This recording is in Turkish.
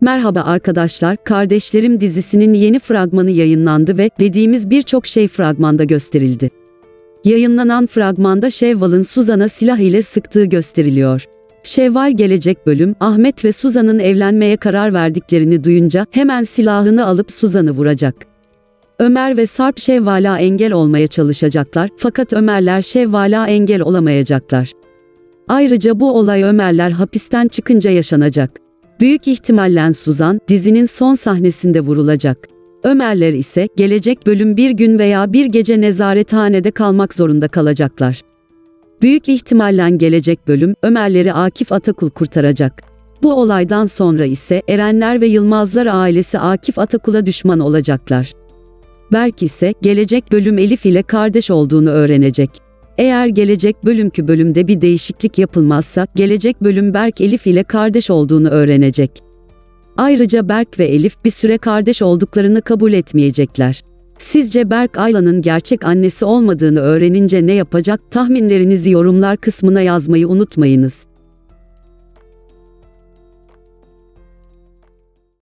Merhaba arkadaşlar, Kardeşlerim dizisinin yeni fragmanı yayınlandı ve dediğimiz birçok şey fragmanda gösterildi. Yayınlanan fragmanda Şevval'ın Suzan'a silah ile sıktığı gösteriliyor. Şevval gelecek bölüm, Ahmet ve Suzan'ın evlenmeye karar verdiklerini duyunca hemen silahını alıp Suzan'ı vuracak. Ömer ve Sarp Şevval'a engel olmaya çalışacaklar fakat Ömerler Şevval'a engel olamayacaklar. Ayrıca bu olay Ömerler hapisten çıkınca yaşanacak. Büyük ihtimalle Suzan dizinin son sahnesinde vurulacak. Ömerler ise gelecek bölüm bir gün veya bir gece nezarethanede kalmak zorunda kalacaklar. Büyük ihtimalle gelecek bölüm Ömerleri Akif Atakul kurtaracak. Bu olaydan sonra ise Erenler ve Yılmazlar ailesi Akif Atakul'a düşman olacaklar. Berk ise gelecek bölüm Elif ile kardeş olduğunu öğrenecek. Eğer gelecek bölümkü bölümde bir değişiklik yapılmazsa gelecek bölüm Berk Elif ile kardeş olduğunu öğrenecek. Ayrıca Berk ve Elif bir süre kardeş olduklarını kabul etmeyecekler. Sizce Berk Ayla'nın gerçek annesi olmadığını öğrenince ne yapacak? Tahminlerinizi yorumlar kısmına yazmayı unutmayınız.